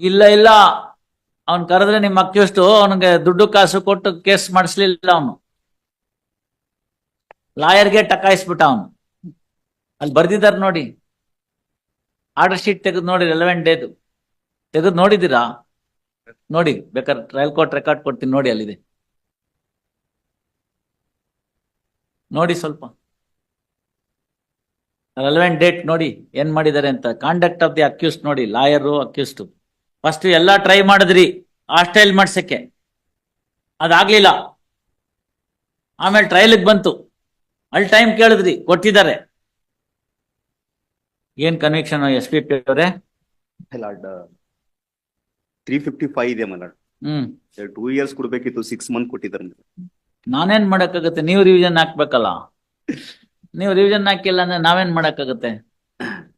ಇಲ್ಲ ಇಲ್ಲ. ಅವ್ನ್ ಕರೆದ್ರೆ ನಿಮ್ಮ ಅಕ್ಯೂಸ್ಟು ಅವನಿಗೆ ದುಡ್ಡು ಕಾಸು ಕೊಟ್ಟು ಕೇಸ್ ಮಾಡಿಸ್ಲಿಲ್ಲ ಅವನು. ಲಾಯರ್ಗೆ ಟಕಾಯಿಸ್ಬಿಟ್ಟ ಅವನು. ಅಲ್ಲಿ ಬರ್ದಿದ್ದಾರೆ ನೋಡಿ. ಆರ್ಡರ್ ಶೀಟ್ ತೆಗೆದು ನೋಡಿ ರೆಲೆವೆಂಟ್ ಡೇದು ತೆಗೆದು ನೋಡಿದ್ದೀರಾ? ನೋಡಿ, ಬೇಕಾದ್ರೆ ಟ್ರಯಲ್ ಕೋರ್ಟ್ ರೆಕಾರ್ಡ್ ಕೊಡ್ತೀನಿ ನೋಡಿ ಅಲ್ಲಿದೆ. ನೋಡಿ ಸ್ವಲ್ಪ. ರೆಲೆವೆಂಟ್ ಡೇಟ್ ನೋಡಿ, ಏನ್ ಮಾಡಿದ್ದಾರೆ ಅಂತ. ಕಾಂಡಕ್ಟ್ ಆಫ್ ದಿ ಅಕ್ಯೂಸ್ಟ್ ನೋಡಿ, ಲಾಯರು ಅಕ್ಯೂಸ್ಟ್ ಫಸ್ಟ್ ಎಲ್ಲ ಟ್ರೈ ಮಾಡಿದ್ರಿ ಹಾಸ್ಟೈಲ್ ಮಾಡ್ಸಕ್ಕೆ. ಅದಾಗ್ಲಿಲ್ಲ. ಆಮೇಲೆ ಟ್ರಯಲ್ಗೆ ಬಂತು. ಅಲ್ಲಿ ಟೈಮ್ ಕೇಳಿದ್ರಿ ಕೊಟ್ಟಿದ್ದಾರೆ. ಏನ್ ಕನ್ವಿಕ್ಷನ್ ಎಸ್ ಪಿ ಪಿ ಅವರೇ? ಲಾರ್ಡ್ ತ್ರೀ ಫಿಫ್ಟಿ ಫೈವ್ ಇದೆ ಮಲಾಡ್. ಹ್ಮ್. ಟೂ ಇಯರ್ಸ್ ಕೊಡ್ಬೇಕಿತ್ತು ಸಿಕ್ಸ್ ಮಂತ್ ಕೊಟ್ಟಿದ್ದಾರೆ ನಾನೇನ್ ಮಾಡಕ್ಕಾಗತ್ತೆ? ನೀವು ರಿವಿಷನ್ ಹಾಕ್ಬೇಕಲ್ಲ? ನೀವು ರಿವಿಷನ್ ಹಾಕಿಲ್ಲ ಅಂದ್ರೆ ನಾವೇನ್ ಮಾಡಕ್ಕಾಗತ್ತೆ?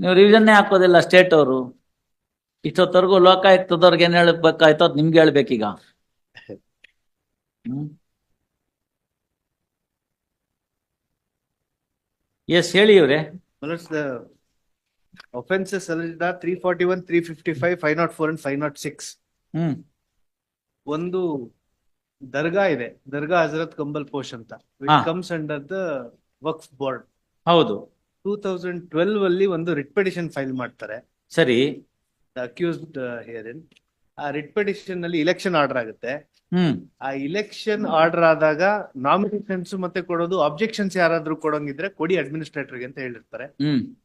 ನೀವು ರಿವಿಷನ್ನೇ ಹಾಕೋದಿಲ್ಲ ಸ್ಟೇಟ್ ಅವರು. ಇಷ್ಟೊತ್ತವರೆಗೂ ಲೋಕಾಯುಕ್ತದವ್ರಿಗೆ ಏನ್ ಹೇಳ್ಬೇಕಾಯ್ತು ಅದ್ ನಿಮ್ಗೆ ಹೇಳ್ಬೇಕೀಗ. ಹ್ಮ್. ಎಸ್ ಹೇಳಿ ಇವ್ರೆ. Offences the offenses alleged are three forty-one, three fifty-five, five not four and five not six. Hmm. ಒಂದು ದರ್ಗಾ ಇದೆ. ದರ್ಗಾ ಹಜರತ್ ಕಂಬಲ್ ಪೋಷ್ ಅಂತ. ಹಾ. Comes under the Waqf board ಹೌದು. ಟೂ ತೌಸಂಡ್ ಟ್ವೆಲ್ವ್ ಅಲ್ಲಿ ಒಂದು ರಿಟ್ ಫೈಲ್ ಮಾಡ್ತಾರೆ. ಸರಿ. ಅಕ್ಯೂಸ್ಡ್ ಹಿಯರಿನ್ ಆ ರಿಟ್ ಪಿಟಿಷನ್ ಅಲ್ಲಿ ಇಲೆಕ್ಷನ್ ಆರ್ಡರ್ ಆಗುತ್ತೆ. ಹ್ಮ್. ಆ ಇಲೆಕ್ಷನ್ ಆರ್ಡರ್ ಆದಾಗ ನಾಮಿನೇಷನ್ಸ್ ಮತ್ತೆ ಕೊಡೋದು ಅಬ್ಜೆಕ್ಷನ್ಸ್ ಯಾರಾದ್ರೂ ಕೊಡೋಂಗಿದ್ರೆ ಕೊಡಿ ಅಡ್ಮಿನಿಸ್ಟ್ರೇಟರ್ಗೆ ಅಂತ ಹೇಳಿರ್ತಾರೆ. ಹ್ಮ್.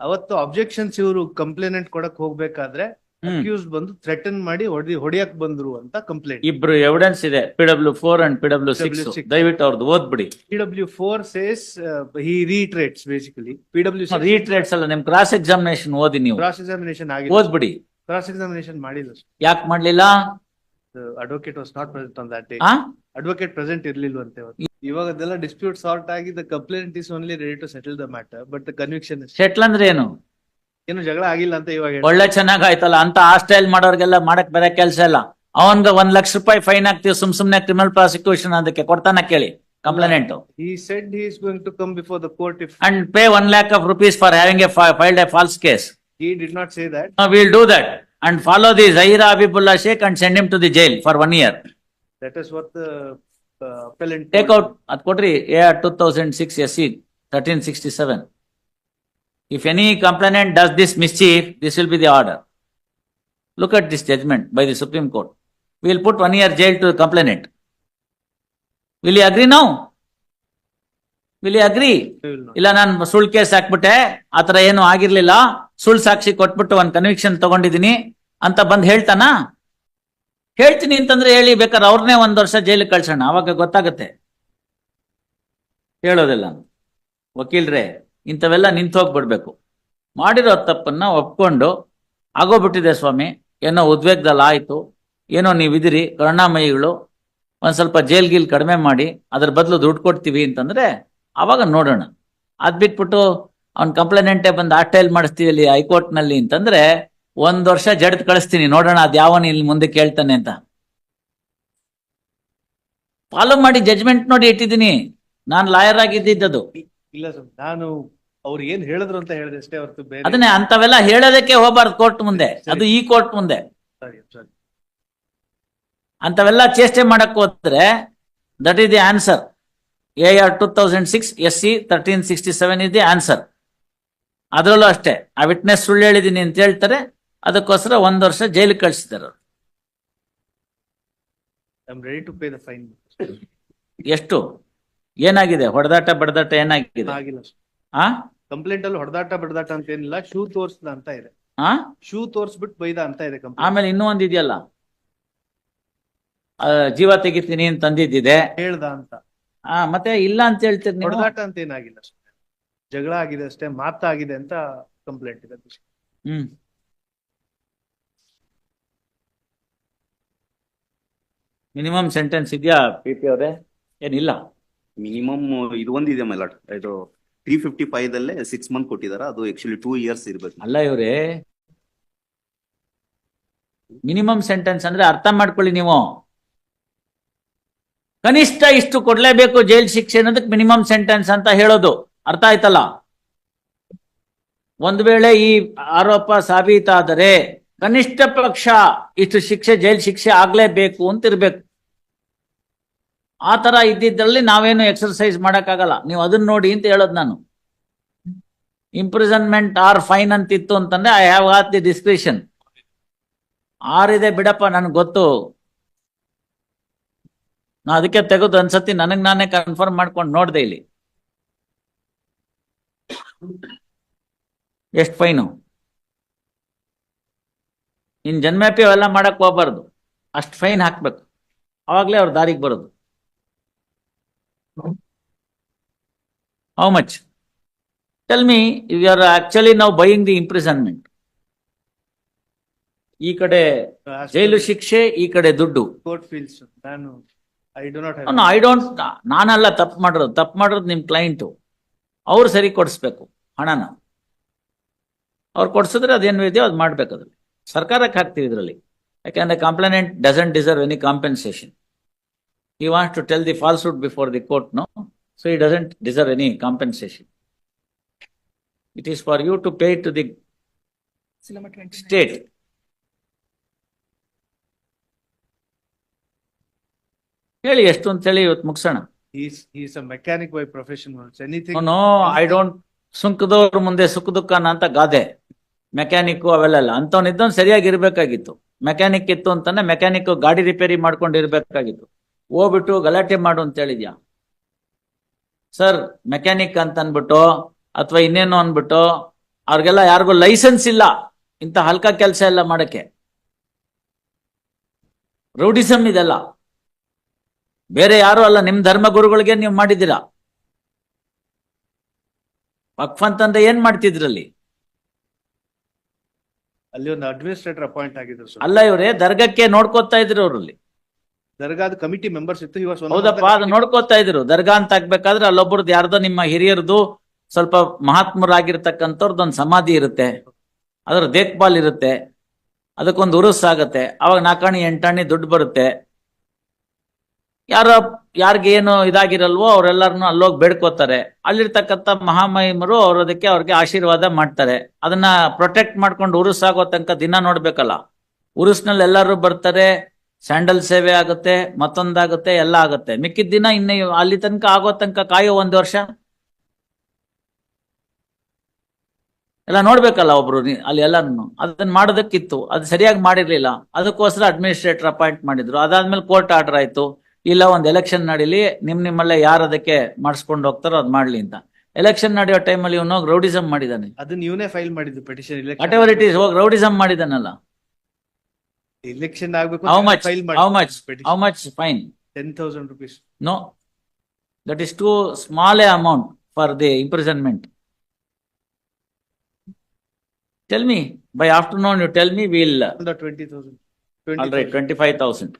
ಅವತ್ತು ಅಬ್ಜೆಕ್ಷನ್ಸ್ ಇವರು ಕಂಪ್ಲೇನೆಂಟ್ ಕೊಡಕ್ ಹೋಗ್ಬೇಕಾದ್ರೆ ಅಕ್ಯೂಸ್ ಬಂದು ಥ್ರೆಟನ್ ಮಾಡಿ ಹೊಡಿ ಹೊಡಿಯಕ್ ಬಂದ್ರು ಅಂತ ಕಂಪ್ಲೇಂಟ್. ಇಬ್ರು ಎವಿಡೆನ್ಸ್ ಇದೆ. P W four and P W six PW6. ದಯವಿಟ್ಟು ಅವ್ರದ್ದು ಓದ್ಬಿಡಿ. P W four says he reiterates basically P W reiterates ಅಲ್ಲ ನಿಮ್ ಕ್ರಾಸ್ ಎಕ್ಸಾಮಿನೇಷನ್ ಓದಿ ನೀವು. ಕ್ರಾಸ್ ಎಕ್ಸಾಮಿನೇಷನ್ ಆಗಿ ಓದ್ಬಿಡಿ. ಕ್ರಾಸ್ ಎಕ್ಸಾಮಿನೇಷನ್ ಮಾಡಿಲ್ಲ ಯಾಕೆ ಮಾಡ್ಲಿಲ್ಲ? Advocate was not present on that day advocate present ಇರ್ಲಿಲ್ವಂತೆ. ಇವಾಗ ಅದೆಲ್ಲ ಡಿಸ್ಪ್ಯೂಟ್ ಸಾಲ್ಟ್ ಆಗಿ the complaint is only ready to settle the matter but the conviction settle ಅಂದ್ರೆ ಏನು? ಏನು ಜಗಳ ಆಗಿಲ್ಲ ಅಂತ ಇವಾಗ. ಒಳ್ಳೆ ಚೆನ್ನಾಗ್ ಆಯ್ತಲ್ಲ ಅಂತ ಹಾಸ್ಟೈಲ್ ಮಾಡೋರ್ಗೆಲ್ಲ ಮಾಡಕ್ ಬೇರೆ ಕೆಲ್ಸ ಇಲ್ಲ ಅವನ್ಗ ಒಂದ್ ಲಕ್ಷ ರೂಪಾಯಿ ಫೈನ್ ಹಾಕ್ತಿವಿ ಸುಮ್ ಸುಮ್ನೆ ಕ್ರಿಮಿನಲ್ ಪ್ರಾಸಿಕ್ಯೂಷನ್ ಅದಕ್ಕೆ ಕೊಡ್ತಾನ ಕೇಳಿ complaint He said he is going to come before the court if and pay one lakh of rupees for having a filed a false case he did not say that. Will do that and follow the Zahira Habibullah Sheikh and send him to the jail for one year That is what the appellant. Take. Out ಅದ್ ಕೊಡ್ರಿ a two thousand six S C thirteen sixty seven if any complainant does this mischief this will be the order look at this judgment by the Supreme Court will put one year jail to complainant will you agree now will you agree We will ಇಲ್ಲ. ನಾನು ಸುಳ್ಳು case ಹಾಕ್ಬಿಟ್ಟೆ ಆತರ ಏನು ಆಗಿರ್ಲಿಲ್ಲ ಸುಳ್ಳು ಸಾಕ್ಷಿ ಕೊಟ್ಬಿಟ್ಟು ಒಂದ್ conviction ತಗೊಂಡಿದ್ದೀನಿ ಅಂತ ಬಂದ್ ಹೇಳ್ತಾನ? ಹೇಳ್ತೀನಿ ಅಂತಂದ್ರೆ ಹೇಳಿ ಬೇಕಾದ್ರೆ ಅವ್ರನ್ನೇ ಒಂದ್ ವರ್ಷ ಜೈಲಿಗೆ ಕಳ್ಸೋಣ ಅವಾಗ ಗೊತ್ತಾಗತ್ತೆ. ಹೇಳೋದಿಲ್ಲ. ವಕೀಲ್ರೆ ಇಂಥವೆಲ್ಲ ನಿಂತು ಹೋಗ್ಬಿಡ್ಬೇಕು. ಮಾಡಿರೋ ತಪ್ಪನ್ನ ಒಪ್ಕೊಂಡು ಆಗೋಗ್ಬಿಟ್ಟಿದೆ ಸ್ವಾಮಿ, ಏನೋ ಉದ್ವೇಗದಲ್ಲಿ ಆಯಿತು, ಏನೋ ನೀವಿದಿರಿ, ಕರುಣಾಮಯಿಗಳು, ಒಂದು ಸ್ವಲ್ಪ ಜೈಲ್ ಗೀಲ್ ಕಡಿಮೆ ಮಾಡಿ, ಅದ್ರ ಬದಲು ದುಡ್ಡು ಕೊಡ್ತೀವಿ ಅಂತಂದ್ರೆ, ಅವಾಗ ನೋಡೋಣ. ಅದ್ ಬಿಟ್ಬಿಟ್ಟು ಅವ್ನು ಕಂಪ್ಲೇನೆಂಟೇ ಬಂದು ಆಟೈಲ್ ಮಾಡಿಸ್ತೀವಿ ಅಲ್ಲಿ ಹೈಕೋರ್ಟ್ನಲ್ಲಿ ಅಂತಂದ್ರೆ, ಒಂದ್ ವರ್ಷ ಜಡ್ದು ಕಳಿಸ್ತೀನಿ, ನೋಡೋಣ ಅದ್ ಯಾವನ ಇಲ್ಲಿ ಮುಂದೆ ಕೇಳ್ತಾನೆ ಅಂತ. ಫಾಲೋ ಮಾಡಿ ಜಜ್ಮೆಂಟ್ ನೋಡಿ ಇಟ್ಟಿದ್ದೀನಿ. ನಾನು ಲಾಯರ್ ಆಗಿದ್ದದ್ದು ಇಲ್ಲ ಸರ್ ನಾನು ಅವ್ರು ಏನ್ ಹೇಳಿದ್ರು ಅಂತ ಹೇಳಿದೆ ಅಷ್ಟೇ ಹೊರತು ಬೇರೆ ಅದನ್ನೇ ಅಂತವೆಲ್ಲ ಹೇಳೋದಕ್ಕೆ ಹೋಗ್ಬಾರ್ದು ಕೋರ್ಟ್ ಮುಂದೆ. ಅದು ಈ ಕೋರ್ಟ್ ಮುಂದೆ. ಸರಿ ಅಂತವೆಲ್ಲ ಚೇಷ್ಟೆ ಮಾಡಕ್ ಹೋದ್ರೆ that is the answer A R two thousand six S C thirteen sixty seven is the answer ಅದರಲ್ಲೂ ಅಷ್ಟೇ. ಆ ವಿಟ್ನೆಸ್ ಸುಳ್ಳು ಹೇಳಿದೀನಿ ಅಂತ ಹೇಳ್ತಾರೆ. ಅದಕ್ಕೋಸ್ಕರ ಒಂದ್ ವರ್ಷ ಜೈಲಿಗೆ ಕಳಿಸಿದಾರೆ ಅವ್ರು. I'm ready to pay the fine. ಎಷ್ಟು? ಏನಾಗಿದೆ? ಹೊಡೆದಾಟ ಬಡದಾಟ ಏನಾಗಿದೆ? ಆಗಿಲ್ಲ ಆ? ಕಂಪ್ಲೇಂಟ್ ಅಲ್ಲಿ ಹೊಡೆದಾಟ ಬಡದಾಟ ಅಂತ ಏನಿಲ್ಲ. ಶೂ ತೋರಿಸ್ದ ಅಂತ ಇದೆ. ಆ? ಶೂ ತೋರಿಸ್ಬಿಟ್ಟು ಬೈದ ಅಂತ ಇದೆ ಕಂಪ್ಲೇಂಟ್ ಆಮೇಲೆ ಇನ್ನೂ ಒಂದ್ ಇದೆಯಲ್ಲ? ಆ, ಜೀವ ತೆಗಿತೀನಿ ಅಂತ ಅಂದಿದ್ದಿದೆ. ಹೇಳ್ದ ಅಂತ. ಆ ಮತ್ತೆ ಇಲ್ಲ ಅಂತ ಹೇಳ್ತೀರಿ ನೀವು? ಹೊಡೆದಾಟ ಅಂತ ಏನಾಗಿಲ್ಲ ಅಷ್ಟೇ. ಜಗಳ ಆಗಿದೆ ಅಷ್ಟೇ ಮಾತಾಗಿದೆ ಅಂತ ಕಂಪ್ಲೇಂಟ್ ಇದೆ. ಹ್ಮ್. ಮಿನಿಮಮ್ ಸೆಂಟೆನ್ಸ್ ಇದೆಯಾ ಪಿ ಪಿ ಅವರೇ? ಏನಿಲ್ಲ. ಮಿನಿಮಮ್ ಇದು ಒಂದಿದೆ ಮಲಾಡ್. ಇದು ತ್ರೀ ಫಿಫ್ಟಿ ಫೈವ್ ದಲ್ಲೇ ಸಿಕ್ಸ್ ಮಂತ್ ಕೊಟ್ಟಿದಾರ. ಅದು ಆಕ್ಚುಲಿ ಟೂ ಇಯರ್ಸ್ ಇರ್ಬೇಕು. ಅಲ್ಲ ಇವ್ರೆ, ಮಿನಿಮಮ್ ಸೆಂಟೆನ್ಸ್ ಅಂದ್ರೆ ಅರ್ಥ ಮಾಡ್ಕೊಳ್ಳಿ ನೀವು. ಕನಿಷ್ಠ ಇಷ್ಟು ಕೊಡ್ಲೇಬೇಕು ಜೈಲ್ ಶಿಕ್ಷೆ ಅನ್ನೋದಕ್ಕೆ ಮಿನಿಮಮ್ ಸೆಂಟೆನ್ಸ್ ಅಂತ ಹೇಳೋದು. ಅರ್ಥ ಆಯ್ತಲ್ಲ? ಒಂದ್ ವೇಳೆ ಈ ಆರೋಪ ಸಾಬೀತಾದರೆ ಕನಿಷ್ಠ ಪಕ್ಷ ಇಷ್ಟು ಶಿಕ್ಷೆ, ಜೈಲ್ ಶಿಕ್ಷೆ ಆಗ್ಲೇಬೇಕು ಅಂತ ಇರ್ಬೇಕು. ಆ ತರ ಇದ್ದಿದ್ರಲ್ಲಿ ನಾವೇನು ಎಕ್ಸರ್ಸೈಸ್ ಮಾಡೋಕ್ಕಾಗಲ್ಲ. ನೀವು ಅದನ್ನ ನೋಡಿ ಅಂತ ಹೇಳೋದು ನಾನು. ಇಂಪ್ರಿಸನ್ಮೆಂಟ್ ಆರ್ ಫೈನ್ ಅಂತ ಇತ್ತು ಅಂತಂದ್ರೆ I have hath the discretion ಆರಿದೆ ಬಿಡಪ್ಪ, ನನಗೆ ಗೊತ್ತು. ನಾ ಅದಕ್ಕೆ ತೆಗೆದು ಅನ್ಸತಿ, ನನಗ್ ನಾನೇ ಕನ್ಫರ್ಮ್ ಮಾಡ್ಕೊಂಡು ನೋಡ್ದೆ ಇಲ್ಲಿ. ಎಷ್ಟು ಫೈನು ಇನ್ ಜನ್ಮ್ಯಾಪಿ ಅವೆಲ್ಲ ಮಾಡಕ್ ಹೋಗ್ಬಾರ್ದು. ಅಷ್ಟು ಫೈನ್ ಹಾಕ್ಬೇಕು. ಅವಾಗ್ಲೇ ಅವ್ರ ದಾರಿಗೆ ಬರೋದು. How much tell me you are actually ನಾವು ಬೈಯಿಂಗ್ ದಿ ಇಂಪ್ರಿಸನ್ಮೆಂಟ್ ಈ ಕಡೆ ಜೈಲು ಶಿಕ್ಷೆ ಈ ಕಡೆ ದುಡ್ಡು. ಕೋರ್ಟ್ ಫೀಲ್ಸ್ ನಾನು I do not I don't ನಾನಲ್ಲ ತಪ್ಪು ಮಾಡಿರೋದು. ತಪ್ಪು ಮಾಡಿರೋದು ನಿಮ್ ಕ್ಲೈಂಟು ಅವ್ರು ಸರಿ ಕೊಡಿಸ್ಬೇಕು ಹಣನ. ಅವ್ರು ಕೊಡ್ಸಿದ್ರೆ ಅದೇನು ಇದೆಯೋ ಅದು ಮಾಡ್ಬೇಕು ಅದ್ರಲ್ಲಿ. ಸರ್ಕಾರಕ್ಕೆ ಹಾಕ್ತೀವಿ ಇದರಲ್ಲಿ. ಯಾಕೆಂದ್ರೆ complainant doesn't deserve any compensation ಈ wants to tell the falsehood before the court no so ಈ doesn't deserve any compensation It is for you to pay to the state ಹೇಳಿ ಎಷ್ಟು ಅಂತ ಹೇಳಿ ಇವತ್ತು ಮುಗಿಸೋಣ. He's he's a mechanic by profession. also. Anything. No I don't ಸುಂಕದವ್ರ ಮುಂದೆ ಸುಖ ದುಃಖನ ಅಂತ ಗಾದೆ. ಮೆಕ್ಯಾನಿಕ್ ಅವೆಲ್ಲ ಅಂತವನಿದ್ದವನ್ ಸರಿಯಾಗಿ ಇರ್ಬೇಕಾಗಿತ್ತು. ಮೆಕ್ಯಾನಿಕ್ ಇತ್ತು ಅಂತಾನೆ ಮೆಕ್ಯಾನಿಕ್ ಗಾಡಿ ರಿಪೇರಿ ಮಾಡ್ಕೊಂಡು ಇರ್ಬೇಕಾಗಿತ್ತು ಹೋಗ್ಬಿಟ್ಟು ಗಲಾಟೆ ಮಾಡು ಅಂತ ಹೇಳಿದ್ಯಾ? ಸರ್ ಮೆಕ್ಯಾನಿಕ್ ಅಂತ ಅನ್ಬಿಟ್ಟು ಅಥವಾ ಇನ್ನೇನು ಅನ್ಬಿಟ್ಟು ಅವ್ರಿಗೆಲ್ಲ ಯಾರಿಗೂ ಲೈಸೆನ್ಸ್ ಇಲ್ಲ ಇಂಥ ಹಲ್ಕ ಕೆಲಸ ಎಲ್ಲ ಮಾಡಕ್ಕೆ. ರೌಡಿಸಮ್ ಇದೆಲ್ಲ. ಬೇರೆ ಯಾರು ಅಲ್ಲ ನಿಮ್ ಧರ್ಮ ಗುರುಗಳಿಗೆ ನೀವು ಮಾಡಿದ್ದೀರಾ? ವಕ್ಫ್ ಅಂತಂದ್ರೆ ಏನ್ ಮಾಡ್ತಿದ್ರಲ್ಲಿ? ಅಲ್ಲಿ ಒಂದು ಅಡ್ಮಿನಿಸ್ಟ್ರೇಟರ್ ಅಪಾಯಿಂಟ್ ಆಗಿದ್ರು ಅಲ್ಲ ಇವ್ರೆ ದರ್ಗಕ್ಕೆ ನೋಡ್ಕೋತಾ ಇದ್ರು ಅವ್ರಲ್ಲಿ. ದರ್ಗಾದ ಕಮಿಟಿ ಮೆಂಬರ್ಸ್ ಇತ್ತು ಇವಾಗ ಹೌದಪ್ಪ ಅದು ನೋಡ್ಕೋತಾ ಇದ್ರು. ದರ್ಗಾ ಅಂತ ಆಗ್ಬೇಕಾದ್ರೆ ಅಲ್ಲೊಬ್ಬರದ್ದು ಯಾರ್ದೋ ನಿಮ್ಮ ಹಿರಿಯರದು ಸ್ವಲ್ಪ ಮಹಾತ್ಮರಾಗಿರ್ತಕ್ಕಂಥವ್ರದ್ದು ಒಂದು ಸಮಾಧಿ ಇರುತ್ತೆ. ಅದ್ರ ದೇಖ್ಭಾಲ್ ಇರುತ್ತೆ. ಅದಕ್ಕೊಂದು ಉರುಸ್ ಆಗತ್ತೆ. ಅವಾಗ ನಾಲ್ಕಾಣಿ ಎಂಟಾಣಿ ದುಡ್ಡು ಬರುತ್ತೆ. ಯಾರೋ ಯಾರಿಗೆ ಏನು ಇದಾಗಿರಲ್ವೋ ಅವರೆಲ್ಲರನ್ನು ಅಲ್ಲೋಗಿ ಬೇಡ್ಕೋತಾರೆ. ಅಲ್ಲಿರ್ತಕ್ಕಂಥ ಮಹಾಮಹಿಮರು ಅವ್ರ ಅದಕ್ಕೆ ಅವ್ರಿಗೆ ಆಶೀರ್ವಾದ ಮಾಡ್ತಾರೆ. ಅದನ್ನ ಪ್ರೊಟೆಕ್ಟ್ ಮಾಡ್ಕೊಂಡು ಉರುಸ್ ಆಗೋ ತನಕ ದಿನ ನೋಡ್ಬೇಕಲ್ಲ. ಉರುಸ್ನಲ್ಲಿ ಎಲ್ಲರೂ ಬರ್ತಾರೆ. ಸ್ಯಾಂಡಲ್ ಸೇವೆ ಆಗುತ್ತೆ ಮತ್ತೊಂದಾಗುತ್ತೆ ಎಲ್ಲ ಆಗುತ್ತೆ. ಮಿಕ್ಕಿದ ದಿನ ಇನ್ನ ಅಲ್ಲಿ ತನಕ ಆಗೋ ತನಕ ಕಾಯೋ ಒಂದು ವರ್ಷ. ಎಲ್ಲ ನೋಡ್ಬೇಕಲ್ಲ ಒಬ್ರು ಅಲ್ಲಿ ಎಲ್ಲಾನು ಅದನ್ನ ಮಾಡೋದಕ್ಕಿತ್ತು. ಅದು ಸರಿಯಾಗಿ ಮಾಡಿರ್ಲಿಲ್ಲ. ಅದಕ್ಕೋಸ್ಕರ ಅಡ್ಮಿನಿಸ್ಟ್ರೇಟರ್ ಅಪಾಯಿಂಟ್ ಮಾಡಿದ್ರು. ಅದಾದ್ಮೇಲೆ ಕೋರ್ಟ್ ಆರ್ಡರ್ ಆಯ್ತು. ಇಲ್ಲ ಒಂದು ಎಲೆಕ್ಷನ್ ನಡೀಲಿ. ನಿಮ್ ನಿಮ್ಮಲ್ಲೇ ಯಾರು ಅದಕ್ಕೆ ಮಾಡಿಸ್ಕೊಂಡು ಹೋಗ್ತಾರೋ ಅದ್ ಮಾಡ್ಲಿ ಅಂತ. ಎಲೆಕ್ಷನ್ ನಡೆಯೋ ಟೈಮಲ್ಲಿ ಇವನು ರೌಡಿಸಮ್ ಮಾಡಿದಾನೆ. ಅದನ್ನ ಇವನೇ ಫೈಲ್ ಮಾಡಿದ್ದು petition whatever it is ಹೋಗಿ ರೌಡಿಸಮ್ ಮಾಡಿದಾನಲ್ಲ. ಇಲೆಕ್ಷನ್ ಆಗ್ಬೇಕು how much file how much how much fine ten thousand rupees No, that is too small a amount for the imprisonment. Tell me, by afternoon you tell me, we'll, twenty thousand all right, twenty-five thousand.